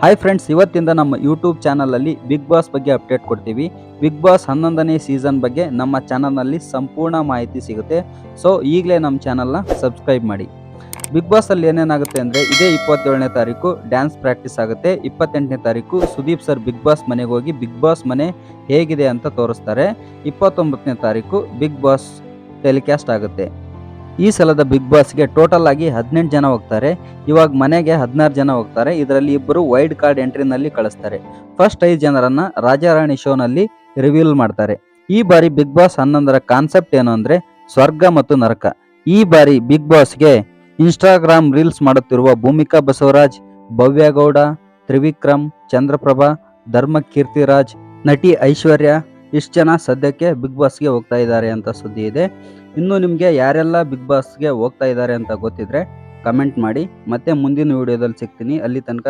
Hi friends ಇವತ್ತಿಂದ ನಮ್ಮ YouTube ಚಾನಲಲ್ಲಿ ಬಿಗ್ ಬಾಸ್ ಬಗ್ಗೆ ಅಪ್ಡೇಟ್ ಕೊಡ್ತೀವಿ. ಬಿಗ್ ಬಾಸ್ ಹನ್ನೊಂದನೇ ಸೀಸನ್ ಬಗ್ಗೆ ನಮ್ಮ ಚಾನಲ್ನಲ್ಲಿ ಸಂಪೂರ್ಣ ಮಾಹಿತಿ ಸಿಗುತ್ತೆ. ಸೊ ಈಗಲೇ ನಮ್ಮ ಚಾನಲ್ನ ಸಬ್ಸ್ಕ್ರೈಬ್ ಮಾಡಿ. ಬಿಗ್ ಬಾಸಲ್ಲಿ ಏನೇನಾಗುತ್ತೆ ಅಂದರೆ, ಇದೇ ಇಪ್ಪತ್ತೇಳನೇ ತಾರೀಕು ಡ್ಯಾನ್ಸ್ ಪ್ರಾಕ್ಟೀಸ್ ಆಗುತ್ತೆ. ಇಪ್ಪತ್ತೆಂಟನೇ ತಾರೀಕು ಸುದೀಪ್ ಸರ್ ಬಿಗ್ ಬಾಸ್ ಮನೆಗೆ ಹೋಗಿ ಬಿಗ್ ಬಾಸ್ ಮನೆ ಹೇಗಿದೆ ಅಂತ ತೋರಿಸ್ತಾರೆ. ಇಪ್ಪತ್ತೊಂಬತ್ತನೇ ತಾರೀಕು ಬಿಗ್ ಬಾಸ್ ಟೆಲಿಕಾಸ್ಟ್ ಆಗುತ್ತೆ. ಈ ಸಲದ ಬಿಗ್ ಬಾಸ್ಗೆ ಟೋಟಲ್ ಆಗಿ ಹದಿನೆಂಟು ಜನ ಹೋಗ್ತಾರೆ. ಇವಾಗ ಮನೆಗೆ ಹದಿನಾರು ಜನ ಹೋಗ್ತಾರೆ. ಇದರಲ್ಲಿ ಇಬ್ಬರು ವೈಡ್ ಕಾರ್ಡ್ ಎಂಟ್ರಿನಲ್ಲಿ ಕಳಿಸ್ತಾರೆ. ಫಸ್ಟ್ ಐದು ಜನರನ್ನ ರಾಜಾರಾಣಿ ಶೋನಲ್ಲಿ ರಿವೀಲ್ ಮಾಡ್ತಾರೆ. ಈ ಬಾರಿ ಬಿಗ್ ಬಾಸ್ ಹನ್ನೊಂದರ ಕಾನ್ಸೆಪ್ಟ್ ಏನು ಅಂದ್ರೆ ಸ್ವರ್ಗ ಮತ್ತು ನರಕ. ಈ ಬಾರಿ ಬಿಗ್ ಬಾಸ್ಗೆ ಇನ್ಸ್ಟಾಗ್ರಾಮ್ ರೀಲ್ಸ್ ಮಾಡುತ್ತಿರುವ ಭೂಮಿಕಾ ಬಸವರಾಜ್ ಭವ್ಯಗೌಡ ತ್ರಿವಿಕ್ರಮ್, ಚಂದ್ರಪ್ರಭಾ ಧರ್ಮ ಕೀರ್ತಿರಾಜ್ ನಟಿ ಐಶ್ವರ್ಯ ಇಷ್ಟು ಜನ ಸದ್ಯಕ್ಕೆ ಬಿಗ್ ಬಾಸ್ಗೆ ಹೋಗ್ತಾ ಇದ್ದಾರೆ ಅಂತ ಸುದ್ದಿ ಇದೆ. ಇನ್ನು ನಿಮಗೆ ಯಾರೆಲ್ಲ ಬಿಗ್ ಬಾಸ್ಗೆ ಹೋಗ್ತಾ ಇದ್ದಾರೆ ಅಂತ ಗೊತ್ತಿದ್ರೆ ಕಮೆಂಟ್ ಮಾಡಿ. ಮತ್ತೆ ಮುಂದಿನ ವಿಡಿಯೋದಲ್ಲಿ ಸಿಗ್ತೀನಿ. ಅಲ್ಲಿ ತನಕ